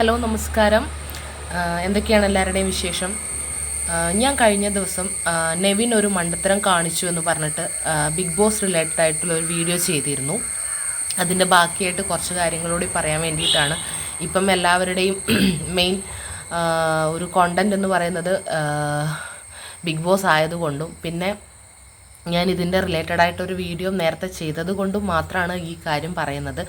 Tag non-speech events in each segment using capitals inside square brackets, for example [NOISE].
Hello നമസ്കാരം. എന്തൊക്കെയാണ് എല്ലാവരുടെയും വിശേഷം? ഞാൻ കഴിഞ്ഞ ദിവസം നെവിൻ ഒരു മണ്ടത്തരം കാണിച്ചു എന്ന് പറഞ്ഞിട്ട് ബിഗ് ബോസ് റിലേറ്റഡ് ആയിട്ടുള്ള ഒരു വീഡിയോ ചെയ്തിരുന്നു. അതിന്റെ ബാക്കിയായിട്ട് കുറച്ച് കാര്യങ്ങളോട് പറയാൻ വേണ്ടിയിട്ടാണ്. ഇപ്പം എല്ലാവരുടെയും [CLEARS THROAT] മെയിൻ ഒരു കോണ്ടന്റ് എന്ന് പറയുന്നത് ബിഗ് ബോസ് ആയതുകൊണ്ടും പിന്നെ ഞാൻ ഇതിന്റെ റിലേറ്റഡ് ആയിട്ടൊരു വീഡിയോ നേരത്തെ ചെയ്തത് കൊണ്ടും മാത്രമാണ് ഈ കാര്യം പറയുന്നത്.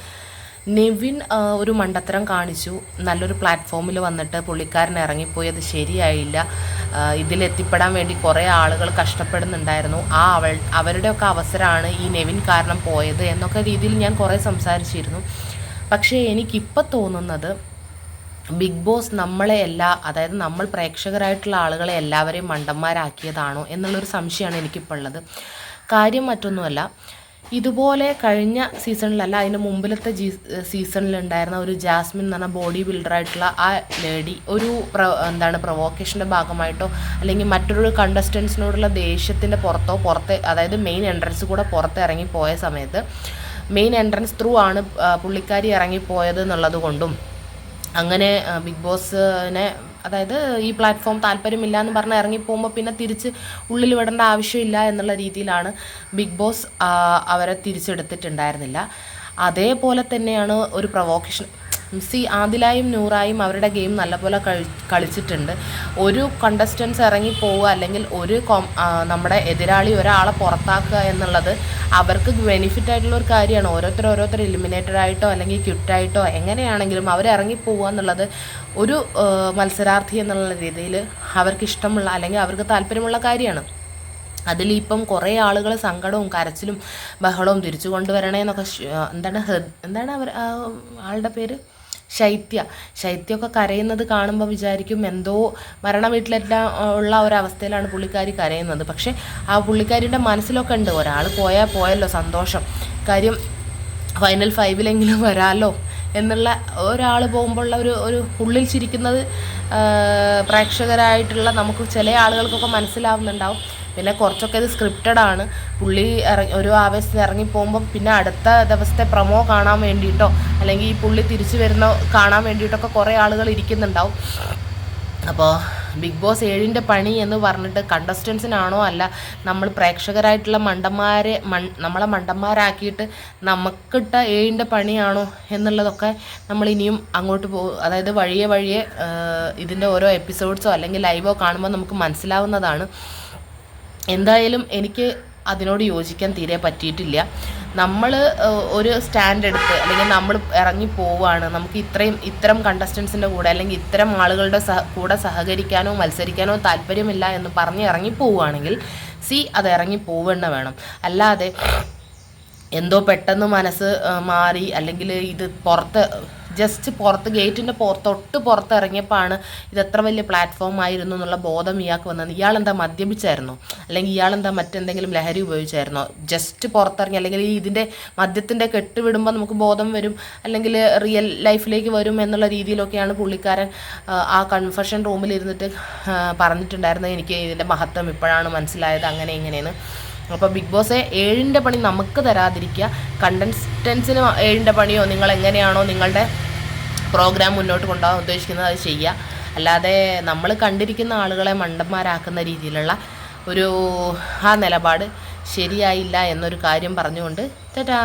നിവിൻ ഒരു മണ്ടത്തരം കാണിച്ചു. നല്ലൊരു പ്ലാറ്റ്ഫോമിൽ വന്നിട്ട് പുള്ളിക്കാരൻ ഇറങ്ങിപ്പോയി. അത് ശരിയായില്ല. ഇതിലെത്തിപ്പെടാൻ വേണ്ടി കുറേ ആളുകൾ കഷ്ടപ്പെടുന്നുണ്ടായിരുന്നു. ആ അവൾ അവരുടെയൊക്കെ അവസരമാണ് ഈ നെവിൻ കാരണം പോയത് എന്നൊക്കെ രീതിയിൽ ഞാൻ കുറേ സംസാരിച്ചിരുന്നു. പക്ഷേ എനിക്കിപ്പോൾ തോന്നുന്നത് ബിഗ് ബോസ് നമ്മളെ എല്ലാ അതായത് നമ്മൾ പ്രേക്ഷകരായിട്ടുള്ള ആളുകളെ എല്ലാവരെയും മണ്ടന്മാരാക്കിയതാണോ എന്നുള്ളൊരു സംശയമാണ് എനിക്കിപ്പോൾ ഉള്ളത് കാര്യം മറ്റൊന്നുമല്ല. ഇതുപോലെ കഴിഞ്ഞ സീസണിലല്ല അതിന് മുമ്പിലത്തെ ജീ സീസണിലുണ്ടായിരുന്ന ഒരു ജാസ്മിൻ എന്ന് പറഞ്ഞ ബോഡി ബിൽഡറായിട്ടുള്ള ആ ലേഡി ഒരു എന്താണ് പ്രൊവോക്കേഷന്റെ ഭാഗമായിട്ടോ അല്ലെങ്കിൽ മറ്റൊരു കണ്ടസ്റ്റൻസിനോടുള്ള ദേഷ്യത്തിന്റെ പുറത്തോ പുറത്തെ അതായത് മെയിൻ എൻട്രൻസ് കൂടെ പുറത്ത് പോയ സമയത്ത് മെയിൻ എൻട്രൻസ് ത്രൂ ആണ് പുള്ളിക്കാരി ഇറങ്ങിപ്പോയത് എന്നുള്ളത് കൊണ്ടും അങ്ങനെ ബിഗ് ബോസിനെ അതായത് ഈ പ്ലാറ്റ്ഫോം താല്പര്യമില്ല എന്ന് പറഞ്ഞ് ഇറങ്ങിപ്പോകുമ്പോൾ പിന്നെ തിരിച്ച് ഉള്ളിൽ വിടേണ്ട ആവശ്യമില്ല എന്നുള്ള രീതിയിലാണ് ബിഗ് ബോസ് അവരെ തിരിച്ചെടുത്തിട്ടുണ്ടായിരുന്നില്ല. അതേപോലെ തന്നെയാണ് ഒരു പ്രൊവോക്കേഷൻ സി ആദിലായും നൂറായും അവരുടെ ഗെയിം നല്ലപോലെ കളിച്ചിട്ടുണ്ട്. ഒരു കണ്ടസ്റ്റൻസ് ഇറങ്ങി പോവുക അല്ലെങ്കിൽ ഒരു നമ്മുടെ എതിരാളി ഒരാളെ പുറത്താക്കുക എന്നുള്ളത് അവർക്ക് ബെനിഫിറ്റ് ആയിട്ടുള്ള ഒരു കാര്യമാണ്. ഓരോരുത്തർ ഓരോരുത്തർ എലിമിനേറ്റഡ് ആയിട്ടോ അല്ലെങ്കിൽ ക്യുട്ടായിട്ടോ എങ്ങനെയാണെങ്കിലും അവർ ഇറങ്ങി പോവുക എന്നുള്ളത് ഒരു മത്സരാർത്ഥി എന്നുള്ള രീതിയിൽ അവർക്ക് ഇഷ്ടമുള്ള അല്ലെങ്കിൽ അവർക്ക് താല്പര്യമുള്ള കാര്യമാണ്. അതിലിപ്പം കുറേ ആളുകൾ സങ്കടവും കരച്ചിലും ബഹളവും തിരിച്ചു കൊണ്ടുവരണേ എന്നൊക്കെ എന്താണ് എന്താണ് അവർ ആളുടെ പേര്? ശൈത്യ. ശൈത്യമൊക്കെ കരയുന്നത് കാണുമ്പോൾ വിചാരിക്കും എന്തോ മരണ വീട്ടിലെല്ലാം ഉള്ള ഒരവസ്ഥയിലാണ് പുള്ളിക്കാരി കരയുന്നത്. പക്ഷേ ആ പുള്ളിക്കാരിയുടെ മനസ്സിലൊക്കെ ഉണ്ട്. ഒരാൾ പോയാൽ പോയല്ലോ സന്തോഷം. കാര്യം ഫൈനൽ ഫൈവിലെങ്കിലും വരാമല്ലോ എന്നുള്ള ഒരാൾ പോകുമ്പോഴുള്ള ഒരു ഒരു ഉള്ളിൽ ചിരിക്കുന്നത് പ്രേക്ഷകരായിട്ടുള്ള നമുക്ക് ചില ആളുകൾക്കൊക്കെ മനസ്സിലാവുന്നുണ്ടാവും. പിന്നെ കുറച്ചൊക്കെ ഇത് സ്ക്രിപ്റ്റഡ് ആണ്. പുള്ളി ഇറങ്ങി ഒരു ആവേശത്തിൽ ഇറങ്ങിപ്പോകുമ്പോൾ പിന്നെ അടുത്ത ദിവസത്തെ പ്രൊമോ കാണാൻ വേണ്ടിയിട്ടോ അല്ലെങ്കിൽ ഈ പുള്ളി തിരിച്ചു വരുന്ന കാണാൻ വേണ്ടിയിട്ടൊക്കെ കുറേ ആളുകൾ ഇരിക്കുന്നുണ്ടാവും. അപ്പോൾ ബിഗ് ബോസ് ഏഴിന്റെ പണി എന്ന് പറഞ്ഞിട്ട് കണ്ടസ്റ്റൻസിനാണോ അല്ല നമ്മൾ പ്രേക്ഷകരായിട്ടുള്ള മണ്ടന്മാരെ മൺ നമ്മളെ മണ്ടന്മാരാക്കിയിട്ട് നമുക്കിട്ട ഏഴിന്റെ പണിയാണോ എന്നുള്ളതൊക്കെ നമ്മൾ ഇനിയും അങ്ങോട്ട് പോകും അതായത് വഴിയെ വഴിയെ ഇതിന്റെ ഓരോ എപ്പിസോഡ്സോ അല്ലെങ്കിൽ ലൈവോ കാണുമ്പോൾ നമുക്ക് മനസ്സിലാവുന്നതാണ്. എന്തായാലും എനിക്ക് അതിനോട് യോജിക്കാൻ തീരെ പറ്റിയിട്ടില്ല. നമ്മൾ ഒരു സ്റ്റാൻഡ് എടുത്ത് അല്ലെങ്കിൽ നമ്മൾ ഇറങ്ങി പോവുകയാണ് നമുക്ക് ഇത്രയും ഇത്തരം കണ്ടസ്റ്റൻസിന്റെ കൂടെ അല്ലെങ്കിൽ ഇത്തരം ആളുകളുടെ സഹ കൂടെ സഹകരിക്കാനോ മത്സരിക്കാനോ താല്പര്യമില്ല എന്ന് പറഞ്ഞ് ഇറങ്ങി പോവുകയാണെങ്കിൽ സി അത് ഇറങ്ങി പോവേണ്ട വേണം. അല്ലാതെ എന്തോ പെട്ടെന്ന് മനസ്സ് മാറി അല്ലെങ്കിൽ ഇത് പുറത്ത് ജസ്റ്റ് പുറത്ത് ഗേറ്റിന്റെ പുറത്ത് തൊട്ട് പുറത്തിറങ്ങിയപ്പോഴാണ് ഇത് എത്ര വലിയ പ്ലാറ്റ്ഫോം ആയിരുന്നു എന്നുള്ള ബോധം ഇയാൾക്ക് വന്നത്. ഇയാളെന്താ മദ്യപിച്ചായിരുന്നോ? അല്ലെങ്കിൽ ഇയാളെന്താ മറ്റെന്തെങ്കിലും ലഹരി ഉപയോഗിച്ചായിരുന്നോ? ജസ്റ്റ് പുറത്തിറങ്ങി അല്ലെങ്കിൽ ഈ ഇതിന്റെ മദ്യത്തിന്റെ കെട്ട് വിടുമ്പോൾ നമുക്ക് ബോധം വരും അല്ലെങ്കിൽ റിയൽ ലൈഫിലേക്ക് വരും എന്നുള്ള രീതിയിലൊക്കെയാണ് പുള്ളിക്കാരൻ ആ, കൺഫഷൻ റൂമിൽ ഇരുന്നിട്ട് പറഞ്ഞിട്ടുണ്ടായിരുന്നത്. എനിക്ക് ഇതിന്റെ മഹത്വം ഇപ്പോഴാണ് മനസ്സിലായത്. അങ്ങനെ ഇങ്ങനെയെന്ന് അപ്പോൾ ബിഗ് ബോസ് ഏഴിന്റെ പണി നമുക്ക് തരാതിരിക്കുക. കണ്ടസ്റ്റൻസിന് ഏഴിന്റെ പണിയോ നിങ്ങൾ എങ്ങനെയാണോ നിങ്ങളുടെ പ്രോഗ്രാം മുന്നോട്ട് കൊണ്ടുപോകാൻ ഉദ്ദേശിക്കുന്നത് അത് ചെയ്യുക. അല്ലാതെ നമ്മൾ കണ്ടിരിക്കുന്ന ആളുകളെ മണ്ടന്മാരാക്കുന്ന രീതിയിലുള്ള ഒരു ആ നിലപാട് ശരിയായില്ല എന്നൊരു കാര്യം പറഞ്ഞുകൊണ്ട് ടാറ്റാ.